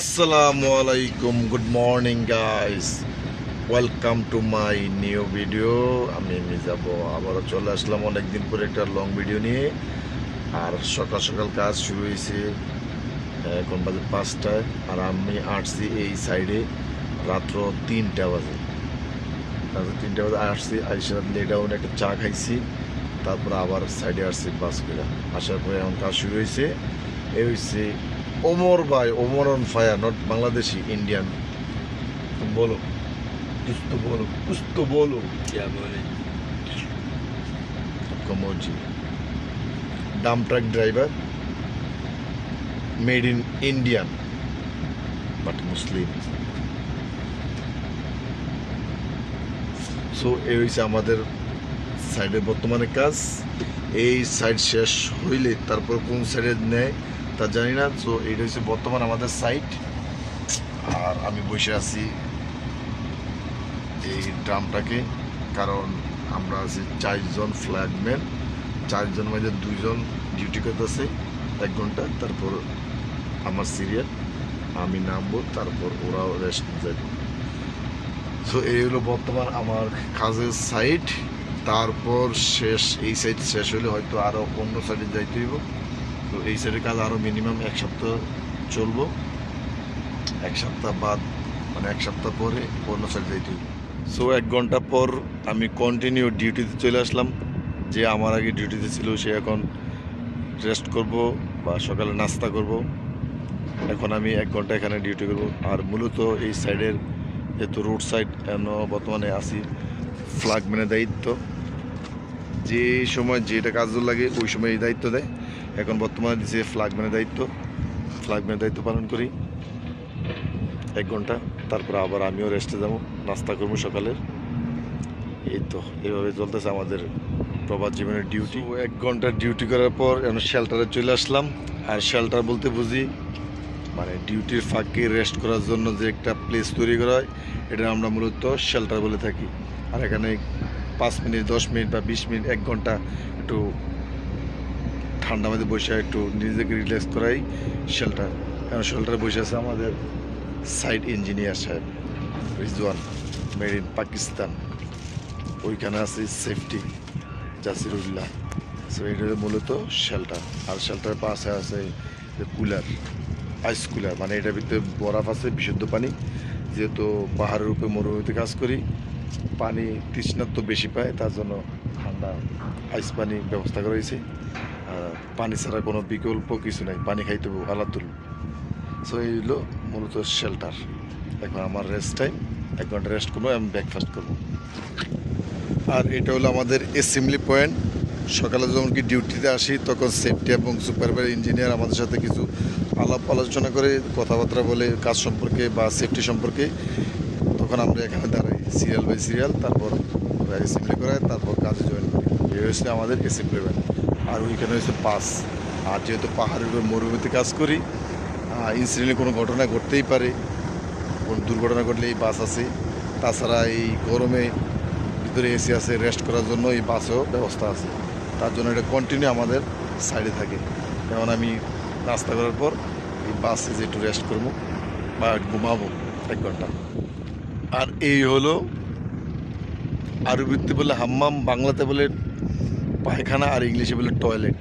আসসালামু আলাইকুম good morning guys welcome to my new video আমি মিজাব আবারও চলে আসলাম অনেকদিন পরে একটা লং ভিডিও নিয়ে। আর সকাল সকাল কাজ শুরু হয়েছে, এখন বাজে পাঁচটায়। আর আমি আসছি এই সাইডে রাত্র তিনটা বাজে। রাত্র তিনটা বাজে, আসছি, আইসা লেডাউন একটা চা খাইছি। তারপর আবার সাইডে আসছি বাস করে। আসার পরে এখন কাজ শুরু হয়েছে। এই হচ্ছে ওমর ভাই Omar on fire not Bangladeshi Indian বলো। কিছু বলো কিছু বলো। কমজি। Dump truck driver made in Indian but Muslim so এই হয়েছে আমাদের সাইডে বর্তমানে কাজ। এই সাইড শেষ হইলে তারপর কোন সাইডে নেয়? তা জানি না সো এইটা হচ্ছে বর্তমান আমাদের সাইট আর আমি বসে আছি এই ড্রামটাকে, কারণ আমরা আছি চারজন ফ্ল্যাগম্যান চারজন মধ্যে দুইজন ডিউটি করতেছে, এক ঘণ্টা, তারপর আমার সিরিয়াল আমি নামবো, তারপর ওরাও রেস্ট যাবে। সো এই হলো বর্তমান আমার কাজের সাইট তারপর শেষ, এই সাইড শেষ হলে হয়তো আরও অন্য সাইডে যাইতে হইব। তো এই সাইডের কাজ আরও মিনিমাম এক সপ্তাহ চলবো। এক সপ্তাহ বাদ মানে এক সপ্তাহ পরে অন্য সাইড হইব। সো এক ঘণ্টা পর আমি কন্টিনিউ ডিউটিতে চলে আসলাম। যে আমার আগে ডিউটিতে ছিল, সে এখন রেস্ট করব বা সকালে নাস্তা করব। এখন আমি এক ঘণ্টা এখানে ডিউটি করব। আর মূলত এই সাইডের যেহেতু রোড সাইড এন বর্তমানে আসি ফ্ল্যাগম্যানের দায়িত্ব। যে সময় যেটা কাজ লাগে, ওই সময় এই দায়িত্ব দেয়। এখন বর্তমানে দিচ্ছে ফ্ল্যাগম্যানের দায়িত্ব ফ্ল্যাগম্যানের দায়িত্ব পালন করি। এক ঘণ্টা, তারপর আবার আমিও রেস্টে যাব, নাস্তা করব সকালের। এই তো, এভাবে চলতেছে আমাদের প্রবাদ জীবনের ডিউটি এক ঘণ্টা ডিউটি করার পর এখন শেল্টারে চলে আসলাম। আর শেল্টার বলতে বুঝি মানে ডিউটির ফাঁকে রেস্ট করার জন্য যে একটা প্লেস তৈরি করা হয়, এটা আমরা মূলত শেল্টার বলে থাকি। আর এখানে পাঁচ মিনিট, দশ মিনিট বা বিশ মিনিট, এক ঘণ্টা একটু ঠান্ডা মধ্যে বসে একটু নিজেকে রিল্যাক্স করাই শেল্টার কারণ শেল্টারে বসে আছে আমাদের সাইড ইঞ্জিনিয়ার সাহেব, রিজওয়ান মেড ইন পাকিস্তান। ওইখানে আছে সেফটি জাসিরুল্লাহ। সো এটা মূলত শেল্টার আর শেল্টার পাশে আছে কুলার আইস কুলার মানে এটার ভিতরে বরফ আছে, বিশুদ্ধ পানি। যেহেতু পাহাড়ের উপরে মরুভূমিতে কাজ করি, পানি তৃষ্ণাত্ম বেশি পায়, তার জন্য ঠান্ডা আইস পানি ব্যবস্থা করা হয়েছে। পানি ছাড়া কোনো বিকল্প কিছু নাই, পানি খাইতে হবে আলাদুল সো এই হলো মূলত শেল্টার এখন আমার রেস্ট টাইম এক ঘণ্টা রেস্ট করব, আমি ব্রেকফাস্ট করব। আর এটা হলো আমাদের এসেম্বলি পয়েন্ট সকালে যখন কি ডিউটিতে আসি, তখন সেফটি এবং সুপারভাইজার ইঞ্জিনিয়ার আমাদের সাথে কিছু আলাপ আলোচনা করে, কথাবার্তা বলে, কাজ সম্পর্কে বা সেফটি সম্পর্কে। তখন আমরা এখানে দাঁড়াই সিরিয়াল বাই সিরিয়াল তারপর অ্যাসেম্বলি করাই, তারপর কাজে জয়েন করি। এই হচ্ছে আমাদের অ্যাসেম্বলি পয়েন্ট আর ওইখানে হচ্ছে পাস। আর যেহেতু পাহাড়ের উপর মরুভূমিতে কাজ করি ইনসিডেন্টে কোনো ঘটনা ঘটতেই পারে। কোনো দুর্ঘটনা ঘটলে এই বাস আছে। তাছাড়া এই গরমে ভিতরে এসি আছে রেস্ট করার জন্য এই বাসেও ব্যবস্থা আছে। তার জন্য এটা কন্টিনিউ আমাদের সাইডে থাকে। যেমন আমি নাস্তা করার পর এই বাসে যে একটু রেস্ট করব বা ঘুমাবো এক ঘণ্টা। আর এই হলো আরবিতে বলে হাম্মাম বাংলাতে বলে পায়খানা আর ইংলিশে বলে টয়লেট।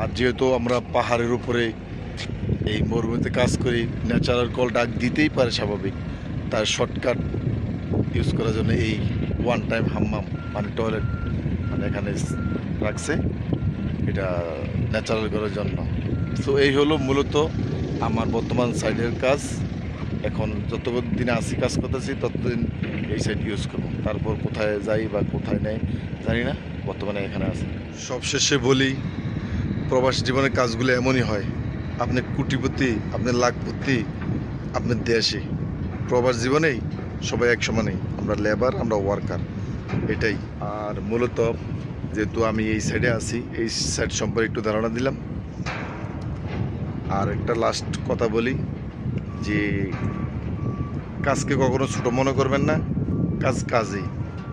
আর যেহেতু আমরা পাহাড়ের উপরে এই মরুভূমিতে কাজ করি, ন্যাচারাল কল ডাক দিতেই পারে স্বাভাবিক। তার শর্টকাট ইউজ করার জন্য এই ওয়ান টাইম হাম্মাম মানে টয়লেট মানে এখানে রাখছে। এটা ন্যাচারাল করার জন্য। সো এই হলো মূলত আমার বর্তমান সাইডের কাজ। এখন যত দিনে আসি কাজ করতেছি, ততদিন এই সাইড ইউজ করব। তারপর কোথায় যাই বা কোথায় নেই, জানি না। বর্তমানে এখানে আছি সবশেষে বলি, প্রবাস জীবনের কাজগুলো এমনই হয়। আপনি কুটিপতি, আপনি লাখপতি আপনার দেশে। প্রবাস জীবনেই সবাই এক সমানেই আমরা লেবার আমরা ওয়ার্কার এটাই। আর মূলত যেহেতু আমি এই সাইডে আছি, এই সাইড সম্পর্কে একটু ধারণা দিলাম। আর একটা লাস্ট কথা বলি, যে কাজকে কখনো ছোট মনে করবেন না, কাজ কাজেই।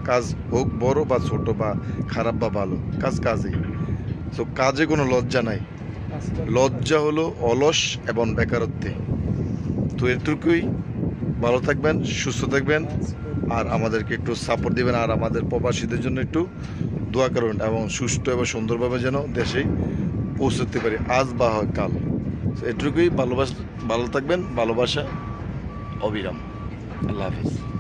কাজ হোক বড় বা ছোট বা খারাপ বা ভালো, কাজ কাজেই। তো কাজে কোনো লজ্জা নাই। লজ্জা হলো অলস এবং বেকারত্বে। তো এটুকুই ভালো থাকবেন, সুস্থ থাকবেন আর আমাদেরকে একটু সাপোর্ট দিবেন আর আমাদের প্রবাসীদের জন্য একটু দোয়া করুন এবং সুষ্ঠু এবং সুন্দরভাবে যেন দেশে পৌঁছতে পারি। আজ বা হয় কাল। এটুকুই ভালোবাস, ভালো থাকবেন। ভালোবাসা, অবিরাম। আল্লাহ হাফিজ।